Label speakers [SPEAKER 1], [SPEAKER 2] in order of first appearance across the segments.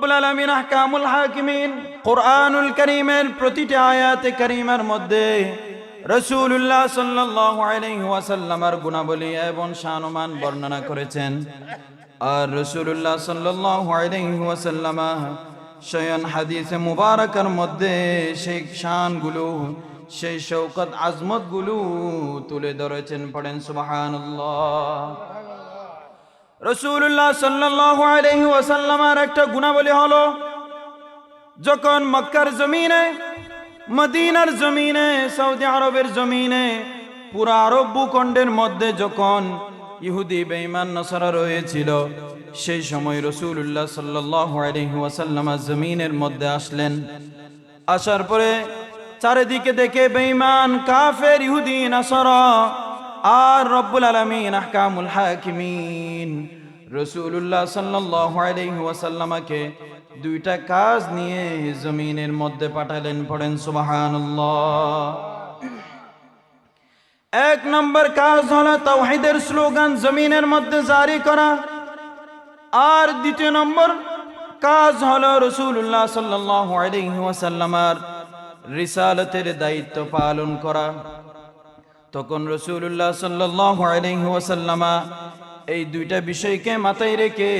[SPEAKER 1] রব্বুল আলমিন আহকামুল হাকিমিন কোরআনুল করিমের প্রতিটি আয়াতে করিমের মধ্যে রসুল্লাহ সাল্লাহ আলহিহাসাল্লামার গুণাবলী এবং শানুমান বর্ণনা করেছেন। আর রসুল্লাহ সাল্লাহ আলহিহাসাল্লামা শয়ন হাদিসে মুবারকের মধ্যে সেই শানগুলো, সেই শৌকত আজমতগুলো তুলে ধরেছেন, পড়েন সুবহানাল্লাহ। রসুল্লাহ আলাইহি ওয়াসাল্লামের একটা গুণাবলী হলো, যখন মক্কার জমিনে, মদিনার জমিনে, সৌদি আরবের জমিনে, পুরা আরব ভূখণ্ডের মধ্যে যখন ইহুদি, বেঈমান, নসারা রয়েছিল, সেই সময় রসুল্লাহ আলাইহি ওয়াসাল্লাম জমিনের মধ্যে আসলেন। আসার পরে চারিদিকে দেখে বেঈমান, কাফের, ইহুদি, নাসারা আর রব্বুল আলামিন আহকামুল হাকিমিন। রসুল্লাহ আলাইহি ওয়াসাল্লামকে দুইটা কাজ নিয়ে জমিনের মধ্যে পাঠালেন, পড়েন, সুবহানাল্লাহ। এক নম্বর কাজ হলো তাওহীদের স্লোগান, জমিনের মধ্যে জারি করা। আর দ্বিতীয় নম্বর কাজ হলো রসুল্লাহ সাল্লাল্লাহু আলাইহি ওয়াসাল্লামার রিসালতের দায়িত্ব পালন করা। তখন রসুল্লাহ ওয়াসাল্লামা এই দুইটা বিষয়কে মাথায় রেখে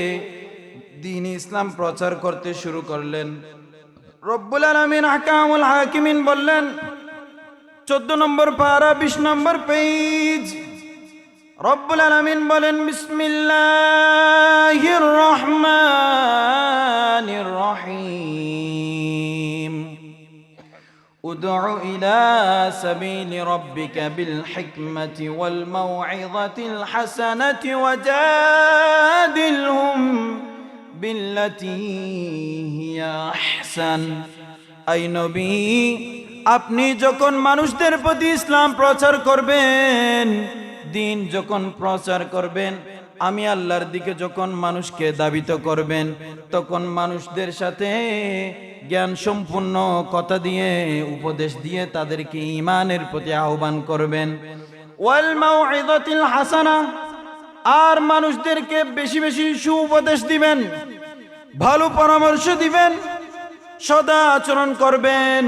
[SPEAKER 1] দিন ইসলাম প্রচার করতে শুরু করলেন। রব্বুল আলামিন আহকামুল হাকিমিন বললেন, চোদ্দ নম্বর পারা, বিশ নম্বর পেজ রব্বুল আলামিন বলেন, বিসমিল্লাহির রহমানির ادع إلى سبيل ربك بالحكمة والموعظة الحسنة وجادلهم بالتي هي أحسن أي نبي আপনি যখন মানুষদের প্রতি ইসলাম প্রচার করবেন দিন যখন প্রচার করবেন আমি আল্লাহর দিকে যখন মানুষকে দাবিত করবেন, তখন মানুষদের সাথে জ্ঞান সম্পূর্ণ কথা দিয়ে, উপদেশ দিয়ে তাদেরকে ইমানের প্রতি আহ্বান করবেন। হাসানা, আর মানুষদেরকে বেশি বেশি সুউপদেশ দিবেন, ভালো পরামর্শ দিবেন, সদা আচরণ করবেন,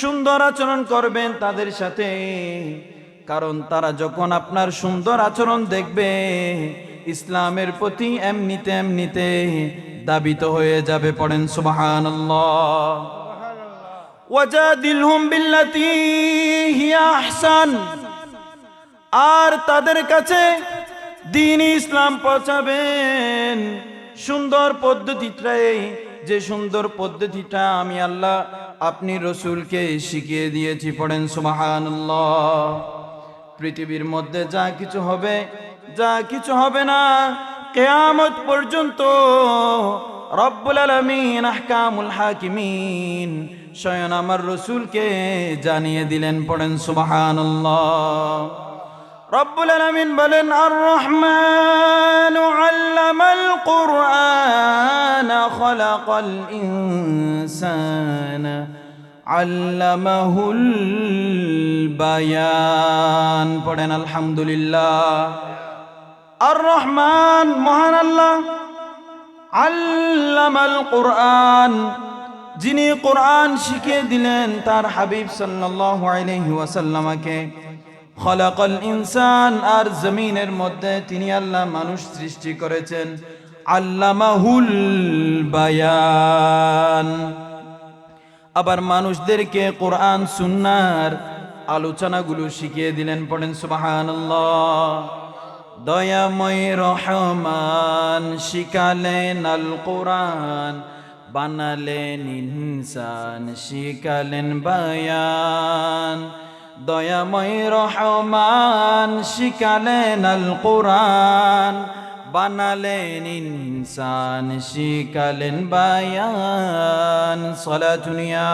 [SPEAKER 1] সুন্দর আচরণ করবেন তাদের সাথে। কারণ তারা যখন আপনার সুন্দর আচরণ দেখবে ইসলামের প্রতি এমনিতে এমনিতে দাবিত হয়ে যাবে পড়েন ওয়াজাদিলহুম বিল্লাতি আর তাদের কাছে দিন ইসলাম পৌঁছাবেন। সুন্দর পদ্ধতিটাই, যে সুন্দর পদ্ধতিটা আমি আল্লাহ আপনি রসুলকে শিখিয়ে দিয়েছি পড়েন সুবহানাল্লাহ। পৃথিবীর মধ্যে যা কিছু হবে যা কিছু হবে না, কেয়ামত পর্যন্ত রব্বুল আলমিন আহকামুল হাকিমিন স্বয়ং আমার রসুলকে জানিয়ে দিলেন, পড়েন সুবহানাল্লাহ। রব্বুল আলমিন বলেন আর রহমান আল্লামাল কুরআন, খলাকাল ইনসান, আল্লামাহুল বায়ান। পড়েন, আলহামদুলিল্লাহ। আর রহমান মহান আল্লাহ। আল্লামাল কোরআন, যিনি কোরআন শিখিয়ে দিলেন তার হাবিব সাল্লাল্লাহু আলাইহি ইনসান, আর জমিনের মধ্যে তিনি আল্লাহ মানুষ সৃষ্টি করেছেন। আল্লামাহুল বায়ান। আবার মানুষদেরকে কোরআন, সুন্নার আলোচনাগুলো শিখিয়ে দিলেন, পড়েন সুবহানাল্লাহ। দয়াময় রহমান শিখালেন আল কোরআন বানালেন ইনসান শিখালেন বায়ান। দয়াময় রহমান শিখালেন আল কোরআন বানালেন ইনসান শিখালেন বায়ান। সলাতুনিয়া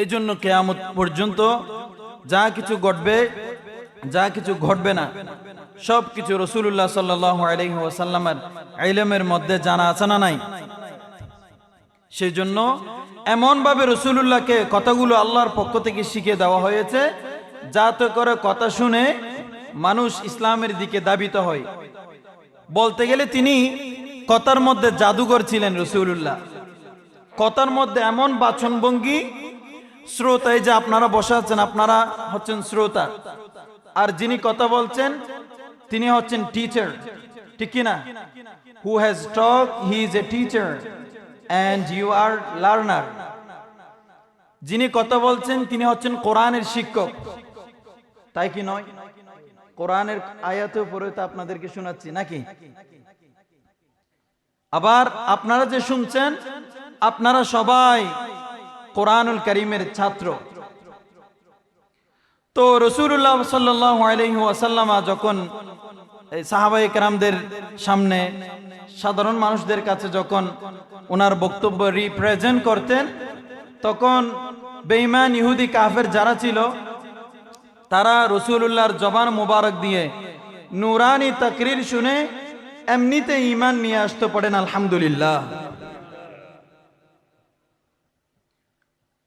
[SPEAKER 1] এই জন্য কেয়ামত পর্যন্ত যা কিছু ঘটবে, যা কিছু ঘটবে না, সব কিছু রসুল্লাহ সাল্লাহ আলহিহাসাল্লামের আইলেমের মধ্যে জানা আছে না নাই? সেই জন্য এমনভাবে রসুল্লাহকে কথাগুলো আল্লাহর পক্ষ থেকে শিখিয়ে দেওয়া হয়েছে, যাতে করে কথা শুনে মানুষ ইসলামের দিকে দাবিত হয়। বলতে গেলে তিনি কথার মধ্যে জাদুঘর ছিলেন রসুল্লাহ কথার মধ্যে এমন বাচনভঙ্গি শ্রোতা, এই যে আপনারা বসে আছেন, আপনারা হচ্ছেন শ্রোতা। আর যিনি কথা বলছেন, তিনি হচ্ছেন টিচার ঠিক কিনা? Who has talk he is a teacher and you are learner যিনি কথা বলছেন, তিনি হচ্ছেন কোরআনের শিক্ষক। তাই কি নয়? কোরআনের আয়াতের উপরে তো আপনাদেরকে শোনাচ্ছি, নাকি? আবার আপনারা যে শুনছেন, আপনারা সবাই কোরআনুল করিমের ছাত্র। তো রসুল্লাহ সাল্লাসাল্লামা যখন সাহাবাই কেরামদের সামনে সাধারণ মানুষদের কাছে যখন ওনার বক্তব্য রিপ্রেজেন্ট করতেন, তখন বেইমান ইহুদি কাফের যারা ছিল, তারা রসুল্লাহর জবান মুবারক দিয়ে নুরানি তাকরির শুনে এমনিতে ইমান নিয়ে আসতে পারেন আলহামদুলিল্লাহ।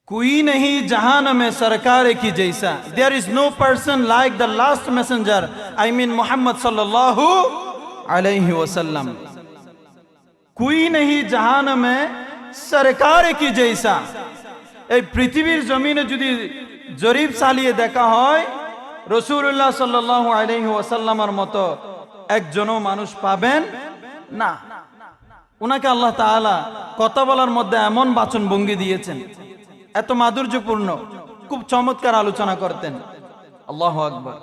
[SPEAKER 1] कोई नहीं जहान में सरकार की जैसा there is no person like the last messenger I mean Mohammad सल्लल्लाहु अलैहि वसल्लम कोई नहीं जहान में सरकार की जैसा এই পৃথিবীর জমিনে যদি জরিপ চালিয়ে দেখা হয় রসুল্লাহ সাল্লাহ আলহি ওয়াসাল্লামার মতো একজনও মানুষ পাবেন না ওনাকে আল্লাহ তাআলা কথা বলার মধ্যে এমন বাচন ভঙ্গি দিয়েছেন এত মাধুর্যপূর্ণ খুব চমৎকার আলোচনা করতেন আল্লাহ আকবর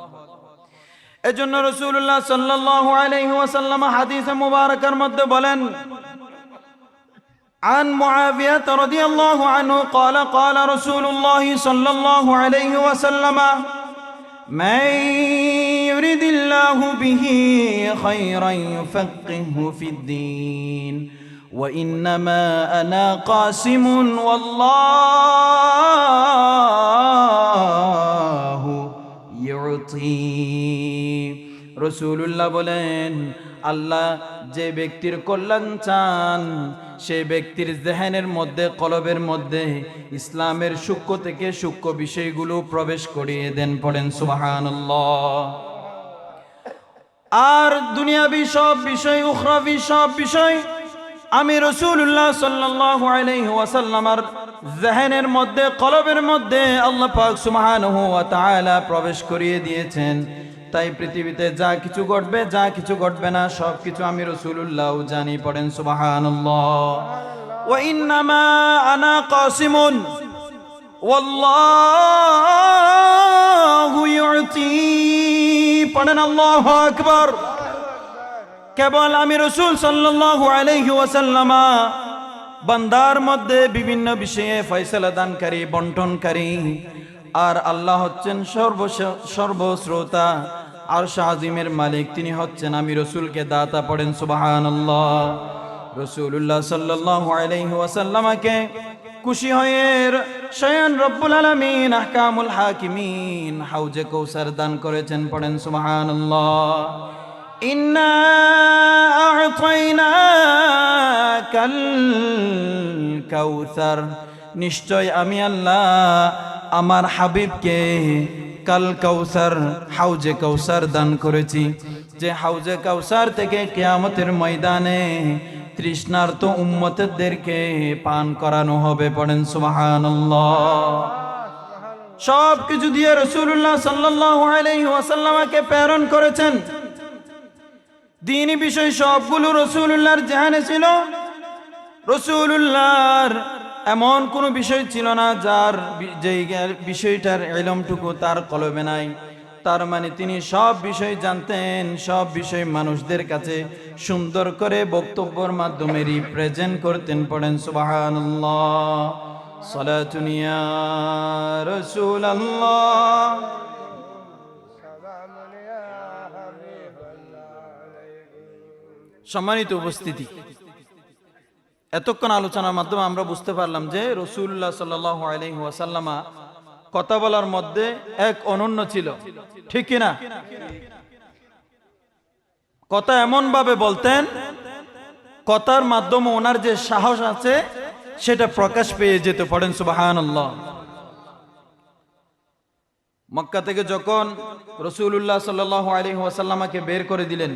[SPEAKER 1] এজন্য রসুল্লাহ সাল্লাহ আলহি ওয়াসাল্লাম হাদিসে মুবারকের মধ্যে বলেন عن معاوية رضي الله عنه قال قال رسول الله صلى الله عليه وسلم من يرد الله به خيرا يفقهه في الدين وإنما أنا قاسم والله يعطي রসুল্লাহ বলেন আল্লাহ যে ব্যক্তির কল্যাণ চান সে ব্যক্তির জেহেনের মধ্যে কলবের মধ্যে ইসলামের সূক্ষ্ম থেকে সূক্ষ্ম বিষয়গুলো প্রবেশ করিয়ে দেন পড়েন সুবাহান আর দুনিয়াবি সব বিষয় উখরাবি সব বিষয় আমি রসুল্লাহ সাল্লাহ ওয়াসাল্লামার জেহেনের মধ্যে, কলবের মধ্যে আল্লাহ পাক ওয়া প্রবেশ করিয়ে দিয়েছেন। তাই পৃথিবীতে যা কিছু ঘটবে, যা কিছু ঘটবে না, সব কিছু আমি রসুল্লাহ জানি, পড়েন ইউতি, পড়েন আল্লাহু আকবার। কেবল আমি রসুল সাল্লাল্লাহু আলাইহি ওয়াসাল্লামা, বান্দার মধ্যে বিভিন্ন বিষয়ে ফয়সালা দানকারী, বন্টনকারী, আর আল্লাহ হচ্ছেন সর্ব সর্বশ্রোতা আর শাহিমের মালিক, তিনি হচ্ছেন আমি রসুলকে দাতা পড়েন সুবাহান রসুল্লাহ সাল্লাহ আলাইহি ওয়াসাল্লামাকে খুশি হয়ে শয়ন রব্বুল আলামিন, আহকামুল হাকিমিন, হাউজে কৌসার দান করেছেন, পড়েন, সুবহানাল্লাহ। ইন্না আ'তাইনাকাল কাউসার। নিশ্চয় আমি আল্লাহ আমার হাবিবকে কাল কৌসার হাউজে কৌসার দান করেছি। যে হাউজে কৌসার থেকে কেয়ামতের ময়দানে তৃষ্ণার্ত উম্মতদেরকে পান করানো হবে, পড়েন সুবহানাল্লাহ। সব কিছু দিয়ে রসুল্লাহ সাল্লাহ আলাইহি ওয়াসাল্লামাকে প্রেরণ করেছেন। দিনই বিষয় সবগুলো রসুল্লাহর জাহানে ছিল। রসুল্লাহর এমন কোনো বিষয় ছিল না যার যে বিষয়টার এলমটুকু তার কলবে নাই। তার মানে তিনি সব বিষয় জানতেন, সব বিষয় মানুষদের কাছে সুন্দর করে বক্তব্যর মাধ্যমে রিপ্রেজেন্ট করতেন, পড়েন সুবাহান্লাহ সলাতুনিয়া রসুল আল্লাহ সম্মানিত উপস্থিতি। এতক্ষণ আলোচনার মাধ্যমে আমরা বুঝতে পারলাম যে রসুল্লাহ সাল্লাহ আলহি কথা বলার মধ্যে এক অনন্য ছিল। ঠিক কিনা কথা এমন ভাবে বলতেন, কথার মাধ্যমে ওনার যে সাহস আছে, সেটা প্রকাশ পেয়ে যেতে পারেন সুবাহান মক্কা থেকে যখন রসুল্লাহ সাল্লাহ আলী ওয়াসাল্লামাকে বের করে দিলেন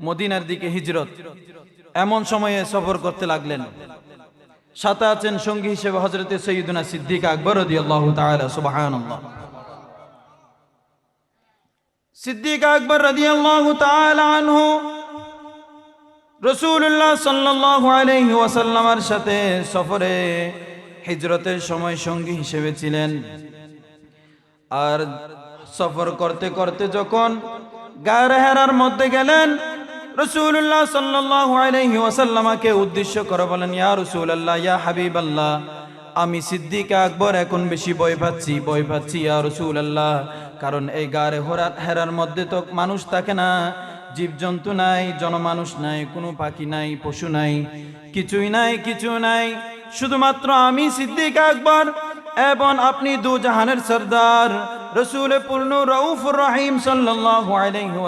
[SPEAKER 1] মদিনার দিকে হিজরত। এমন সময়ে সফর করতে লাগলেন। সাথে আছেন সঙ্গী হিসেবে হজরতে সৈয়দুনা সিদ্দিক আকবর সিদ্দিক আকবর রসুল্লাহ সাল্লাহ আলহি ওয়াসাল্লামার সাথে সফরে হিজরতের সময় সঙ্গী হিসেবে ছিলেন। আর সফর করতে করতে যখন গায়ের হেরার মধ্যে গেলেন রসুল্লাহ সাল্লাহ আলহি ওয়াসাল্লামাকে উদ্দেশ্য করে বলেন, ইয়া রসুল্লাহ ইয়া হাবিব আল্লাহ আমি সিদ্দিক আকবর এখন বেশি বই পাচ্ছি বই পাচ্ছি, ইয়া রসুল আল্লাহ কারণ এই গাড়ে হেরার হেরার মধ্যে তো মানুষ থাকে না, জীবজন্তু নাই, জনমানুষ নাই, কোনো পাখি নাই, পশু নাই, কিছুই নাই, কিছু নাই, শুধুমাত্র আমি সিদ্দিক আকবর, এবং আপনি দু জাহানের সর্দার রসুল পূর্ণ রউফুর রহিম আলাইহি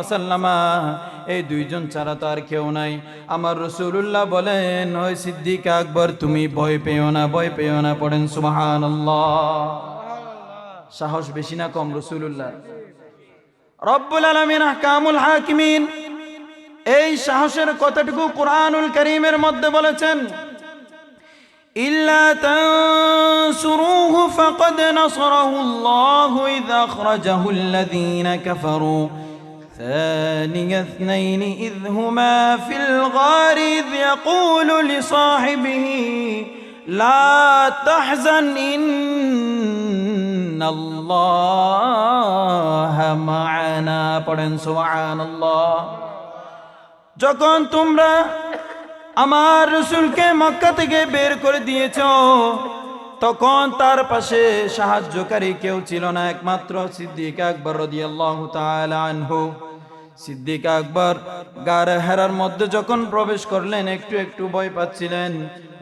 [SPEAKER 1] এই দুইজন ছাড়া তো আর কেউ নাই। আমার রসুল্লাহ বলেন, ওই সিদ্দিক আকবর, তুমি ভয় পেও না, ভয় পেও না, পড়েন সুবহানাল্লাহ। সাহস বেশি না কম রসুল্লাহ রব্বুল আলমিন কামুল হাকিমিন, এই সাহসের কথাটুকু কোরআনুল করিমের মধ্যে বলেছেন إلا تنصروه فقد نصره الله إذ أخرجه الذين كفروا ثاني اثنين إذ هما في الغار إذ يقول لصاحبه لا تحزن إن الله معنا পড়েন সুবহান আল্লাহ যখন তোমরা আমার রসুলকে মক্কা থেকে বের করে দিয়েছ। তখন তার পাশে সাহায্যকারী কেউ ছিল না, একমাত্র সিদ্দিক আকবর রদিয়াল্লাহু আনহু। সিদ্দিক আকবর গার হেরার মধ্যে যখন প্রবেশ করলেন, একটু একটু ভয় পাচ্ছিলেন।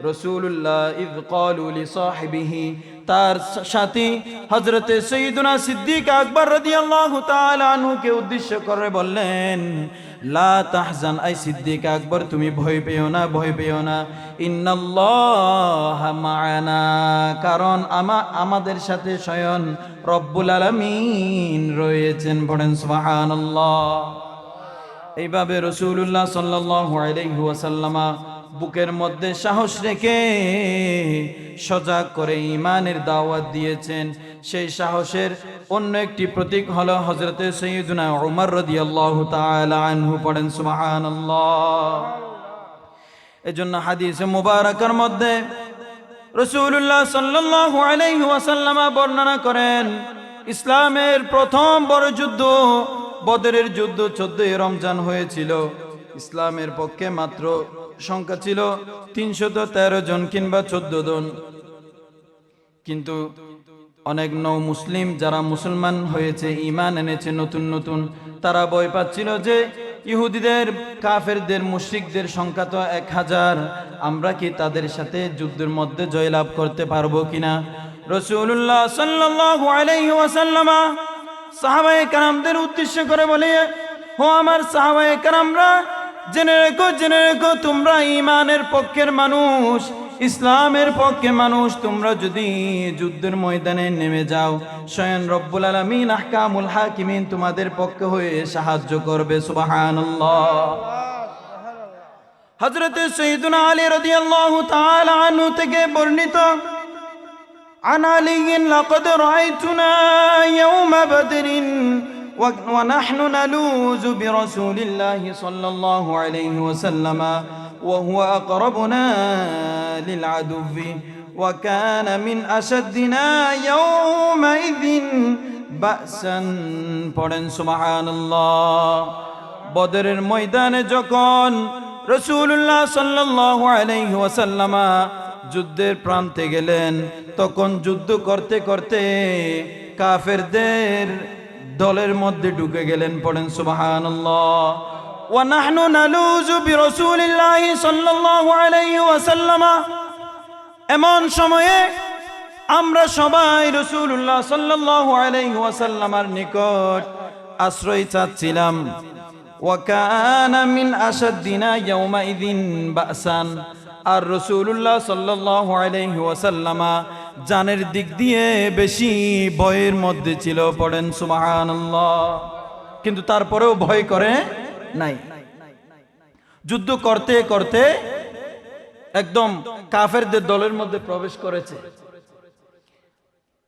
[SPEAKER 1] রসুল্লাহ ইদ কলু লি সাহিবিহি, তার সাথী হজরতে সঈদুনা সিদ্দিক আকবর রদিয়াল্লাহু তাআলা আনহুকে উদ্দেশ্য করে বললেন লা তাহজান, আই সিদ্দিক আকবর, তুমি ভয় পেও না, ভয় পেও না। ইন্নাল্লাহ কারণ আমা, আমাদের সাথে স্বয়ং রব্বুল আলামিন রয়েছেন পড়েন সুবহানাল্লাহ। এইভাবে রসুল্লাহ সাল্লাল্লাহু আলাইহি ওয়াসাল্লামা বুকের মধ্যে সাহস রেখে সজাগ করে ইমানের দাওয়াত দিয়েছেন। সেই সাহসের অন্য একটি প্রতীক হলো হজরতে এজন্য হাদিসে মধ্যে বর্ণনা করেন, ইসলামের প্রথম বড় যুদ্ধ বদরের যুদ্ধ চোদ্দই রমজান হয়েছিল। ইসলামের পক্ষে মাত্র সংখ্যা ছিল তিনশত তেরো জন কিংবা চোদ্দ জন। কিন্তু অনেক নৌ মুসলিম যারা মুসলমান হয়েছে ইমান এনেছে নতুন নতুন, তারা ভয় পাচ্ছিল যে ইহুদিদের, কাফেরদের, মুশরিকদের সংখ্যা তো এক হাজার। আমরা কি তাদের সাথে যুদ্ধের মধ্যে জয়লাভ করতে পারব কিনা? রসুল্লাহ সাল্লাল্লাহু আলাইহি ওয়াসাল্লামা সাহাবায়ে কারামদের উদ্দেশ্য করে বলে হো আমার সাহাবায়ে কারামরা জেনে রেখো জেনে রেখো তোমরা ইমানের পক্ষের মানুষ ইসলামের পক্ষে মানুষ তোমরা যদি যুদ্ধের ময়দানে নেমে যাও স্বয়ং রব্বুল আলমিন আহকামুল হাকিমিন তোমাদের পক্ষে হয়ে সাহায্য করবে সুবহানাল্লাহ হজরত সৈদুনা আলী রাদিয়াল্লাহু তাআলা আনহু থেকে বর্ণিত عن علي لقد رأيتنا يوم بدر ونحن نلوز برسول الله صلى الله عليه وسلم وهو أقربنا للعدو وكان من أشدنا يومئذ بأسا পড়েন سبحان الله বদরের ময়দানে যখন রসুল্লাহ সাল্লাল্লাহু আলাইহি ওয়াসাল্লামা যুদ্ধের প্রান্তে গেলেন তখন যুদ্ধ করতে করতে কাফেরদের দলের মধ্যে ঢুকে গেলেন পড়েন সুবহানাল্লাহ ونحن نلوز برسول الله صلى الله عليه وسلم এমন সময়ে আমরা সবাই রসুল্লাহ সাল্লাল্লাহু আলাইহি ওয়াসাল্লামার নিকট আশ্রয় চাচ্ছিলাম وكان من أشدنا يومئذ بأسا আর রসুল্লাহ সাল্লাল্লাহু আলাইহি ওয়াসাল্লামা জানের দিক দিয়ে বেশি ভয়ের মধ্যে ছিল, পড়েন সুমাহান কিন্তু তারপরেও ভয় করে নাই। যুদ্ধ করতে করতে একদম কাফেরদের দলের মধ্যে প্রবেশ করেছে।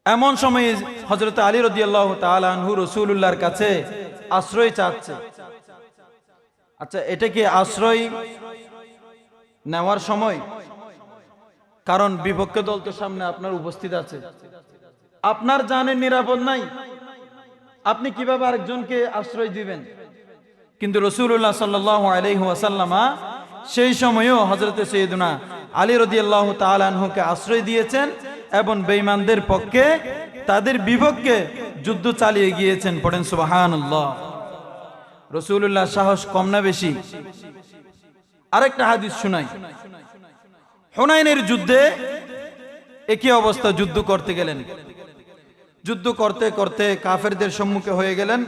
[SPEAKER 1] এমন সময় হজরত আলী রদি আল্লাহ তালহু রসুল্লাহর কাছে আশ্রয় চাচ্ছে। আচ্ছা এটা কি আশ্রয় নেওয়ার সময়? কারণ বিপক্ষ দল তো সামনে আপনার উপস্থিত আছে। আপনার জানের নিরাপদ নাই। আপনি কীভাবে আরেকজনকে আশ্রয় দিবেন? কিন্তু রসুল্লাহ সাল্লাহ সেই সময়েও হজরতে সৈয়দুনা আলী রদি আল্লাহ তালহুকে আশ্রয় দিয়েছেন এবং বেঈমানদের পক্ষে তাদের বিপক্ষে যুদ্ধ চালিয়ে গিয়েছেন পড়েন সুবাহান রসুল্লাহ সাহস কম না বেশি। আরেকটা হাদিস শুনাই। হুনাইনের যুদ্ধে একই অবস্থা যুদ্ধ করতে গেলেন। যুদ্ধ করতে করতে কাফেরদের সম্মুখে হয়ে গেলেন।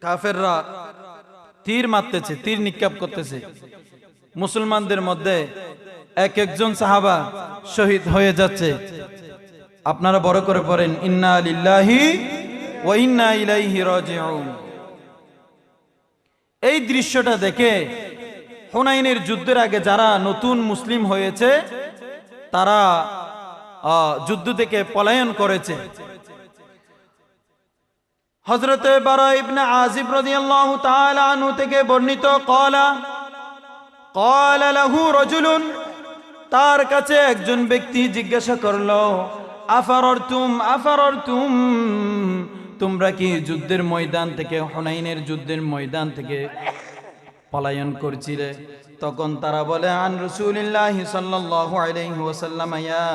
[SPEAKER 1] কাফেররা তীর মারতেছে, তীর নিক্ষেপ করতেছে। মুসলমানদের মধ্যে এক একজন সাহাবা শহীদ হয়ে যাচ্ছে। আপনারা বড় করে পড়েন, ইন্না লিল্লাহি ওয়া ইন্না ইলাইহি রাজিউন। এই দৃশ্যটা দেখে হুনাইনের যুদ্ধের আগে যারা নতুন মুসলিম হয়েছে, তারা যুদ্ধ থেকে পলায়ন করেছে। হজরতে বারা ইবনে আজিব রাদিয়াল্লাহু তাআলা আনহু থেকে বর্ণিত কলা কলা লাহু রজুলুন, তার কাছে একজন ব্যক্তি জিজ্ঞাসা করল আফারর তুম তোমরা কি যুদ্ধের ময়দান থেকে, হুনাইনের যুদ্ধের ময়দান থেকে পলায়ন করছিলে। তখন তারা বলে, আন রসুলিল্লাহ সাল্লাল্লাহু আলাইহি ওয়াসাল্লাম, ইয়া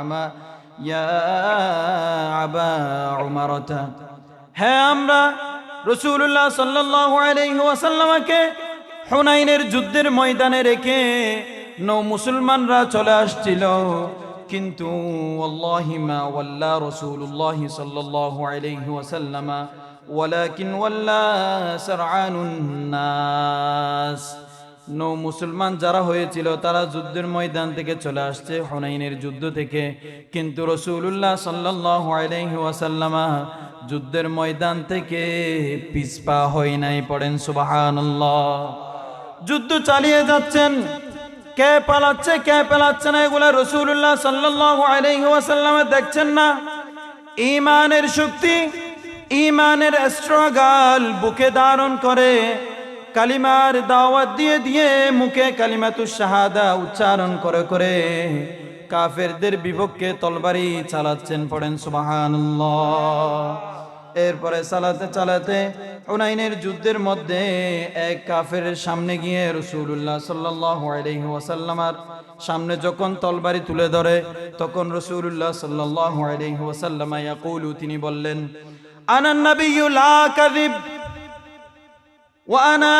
[SPEAKER 1] আমা, ইয়া আবা উমারতা হ্যাঁ আমরা রসুল্লাহ সাল্লাল্লাহু আলাইহি ওয়াসাল্লামকে হুনাইনের যুদ্ধের ময়দানে রেখে নৌ মুসলমানরা চলে আসছিল। কিন্তু ওয়াল্লাহি মা ওয়াল্লা রাসূলুল্লাহ সাল্লাল্লাহু আলাইহি ওয়াসাল্লাম ওয়ালাকিন ওয়াল্লা সারআনুন নাস। নৌ মুসলমান যারা হয়েছিল, তারা যুদ্ধের ময়দান থেকে চলে আসছে, হুনাইনের যুদ্ধ থেকে। কিন্তু রসুল্লাহ আলাইহি ওয়াসাল্লামা যুদ্ধের ময়দান থেকে পিছপা হয় নাই, পড়েন সুবহানাল্লাহ। যুদ্ধ চালিয়ে যাচ্ছেন। কে পালাচ্ছে কে পালাচ্ছে না, এগুলা রসুল্লাহ আলাইহি ওয়াসাল্লামে দেখছেন না। ইমানের শক্তি ইমানের স্ট্রাগাল বুকে ধারণ করে, কালিমার দাওয়াত দিয়ে দিয়ে মুখে কালিমাতু শাহাদা উচ্চারণ করে করে কাফেরদের বিপক্ষে তলবারি চালাচ্ছেন, পড়েন সুবহানাল্লাহ। এরপরে চালাতে চালাতে হুনাইনের যুদ্ধের মধ্যে এক কাফের সামনে গিয়ে রসুল্লাহ ওয়াসাল্লামার সামনে যখন তলবারি তুলে ধরে, তখন রসুল্লাহ ওয়াসাল্লাম ইয়াকুলু, তিনি বললেন আনান নাবিয়্যু লা কাযিব وأنا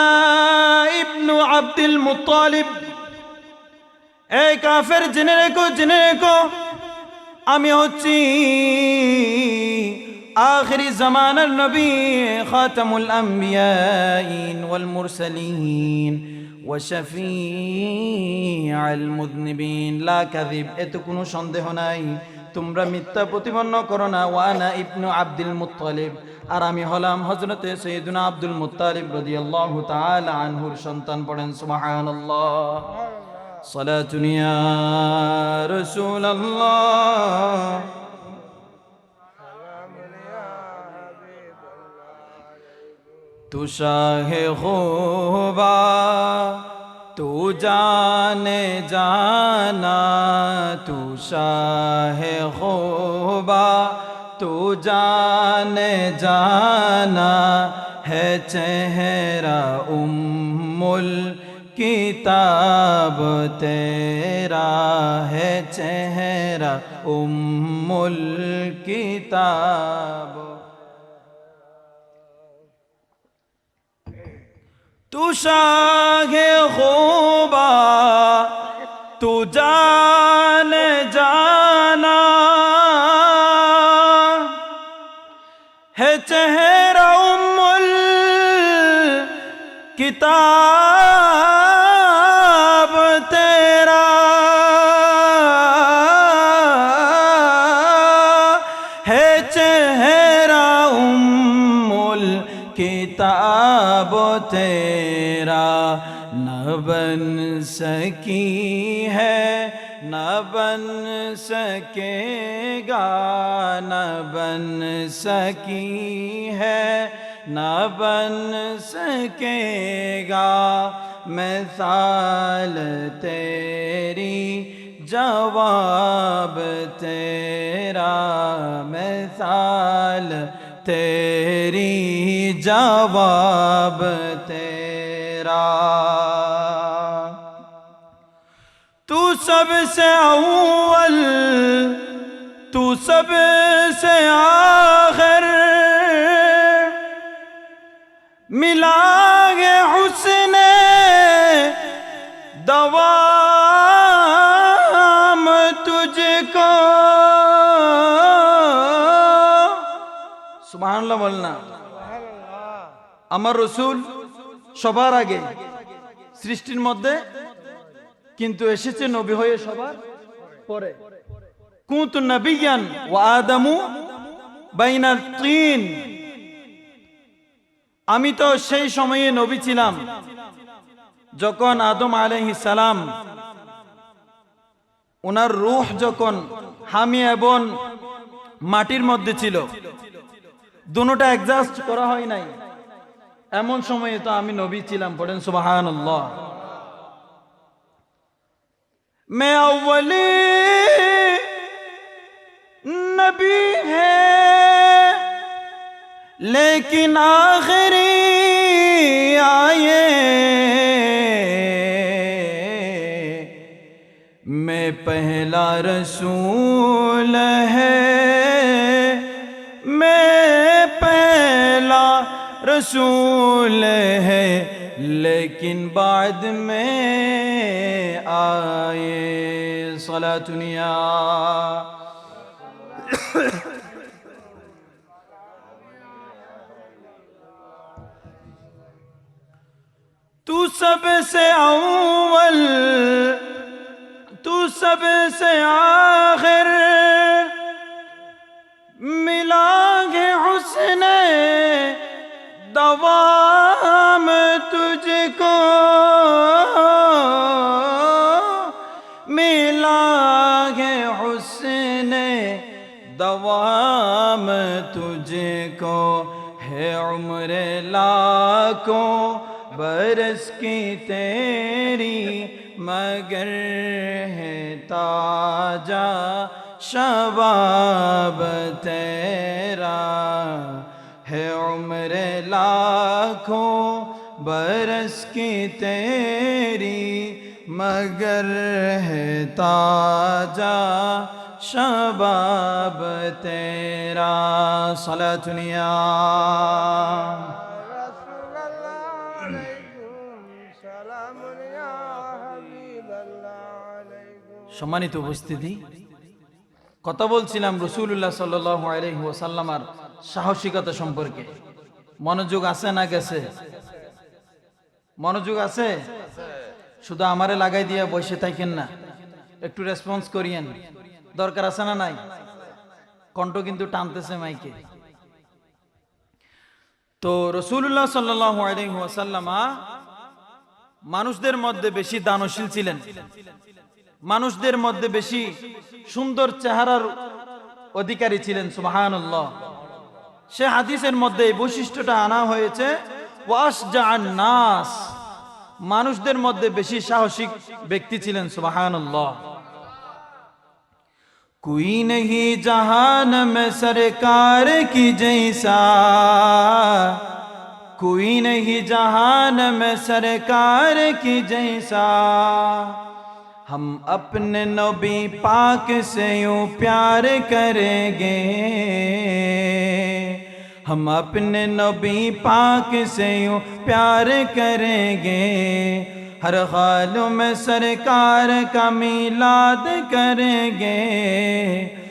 [SPEAKER 1] ابن عبد المطلب এই কাফের জেনে রেখো জেনে রেখো আমি হচ্ছি আখরি জামানার নবী খাতামুল আম্বিয়াইন ওয়াল মুরসালিন وشفيع المذنبين لا كذب এতে কোনো সন্দেহ নাই তোমরা মিথ্যা প্রতিপন্ন করো না। ওয়ানা ইবনু আব্দুল মুতালিব আর আমি হলাম হজরতে সৈয়দুনা আব্দুল মুতালিব রাদিয়াল্লাহু তাআলা আনহুর সন্তান পড়েন। সুবহানাল্লাহ। সালাতুন ইয়া রাসূলুল্লাহ। তুষাহে হোবা تو جان جانا، تو شاہ خوبا تو جان جانا ہے چہرہ امل کتاب تیرا ہے چہرہ امل کتاب تو شاہ خوبا تو جا تیرا نہ بن سکی ہے، نہ بن سکے گا، نہ بن سکی ہے، نہ بن سکے گا۔ مثال تیری جواب تیرا مثال تیری جواب تیرا۔ تو سب سے اول، تو سب سے آخر۔ ملا گے حسن دوام تجھ سبحان اللہ بولنا۔ امر رسول۔ সবার আগে সৃষ্টির মধ্যে কিন্তু এসেছে নবী হয়ে সবার পরে। কুতু নবিয়ান ওয়া আদামু বাইনাল তিন। আমি তো সেই সময়ে নবী ছিলাম যখন আদম আলাইহিস সালাম ওনার রূহ যখন হামি এবং মাটির মধ্যে ছিল দুটোটা অ্যাডজাস্ট করা হয় নাই। ایمن تو ہمیں نبی چلیم پڑن سبحان اللہ میں اولی نبی ہے لیکن آخری آئے میں پہلا رسول ہے حصولها لكن بعد ما آية صلاة يا تو سب سے اول تو سب سے آخر تجھے کو ہے عمر لاکھوں برس کی تیری مگر ہے تاجا شباب تیرا ہے عمر لاکھوں
[SPEAKER 2] برس کی تیری مگر ہے تاجا شباب تیرا
[SPEAKER 1] সম্মানিত উপস্থিতি, কথা বলছিলাম রসুল্লাহ সাল্লাসাল্লামার সাহসিকতা সম্পর্কে। মনোযোগ আছে না গেছে? মনোযোগ আছে? শুধু আমারে লাগাই দিয়ে বসে থাকেন না। একটু রেসপন্স করিয়েন। দরকার আছে না নাই? কণ্ঠ কিন্তু টানতেছে মাইকে। তো রসুল্লাহ সাল্লাসাল্লামা মানুষদের মধ্যে বেশি দানশীল ছিলেন। মানুষদের মধ্যে বেশি সুন্দর চেহারার অধিকারী ছিলেন, সুবাহানুল্লাহ। সে হাদিসের মধ্যে এই বৈশিষ্ট্যটা আনা হয়েছে ওয়াস নাস। মানুষদের মধ্যে বেশি সাহসিক ব্যক্তি ছিলেন کوئی نہیں جہان میں سرکار کی جیسا۔ کوئی نہیں جہان میں سرکار کی جیسا۔ ہم اپنے نبی پاک سے یوں پیار کریں گے۔ ہم اپنے نبی پاک سے یوں پیار کریں گے۔ ہر حال میں سرکار کا میلاد کریں گے۔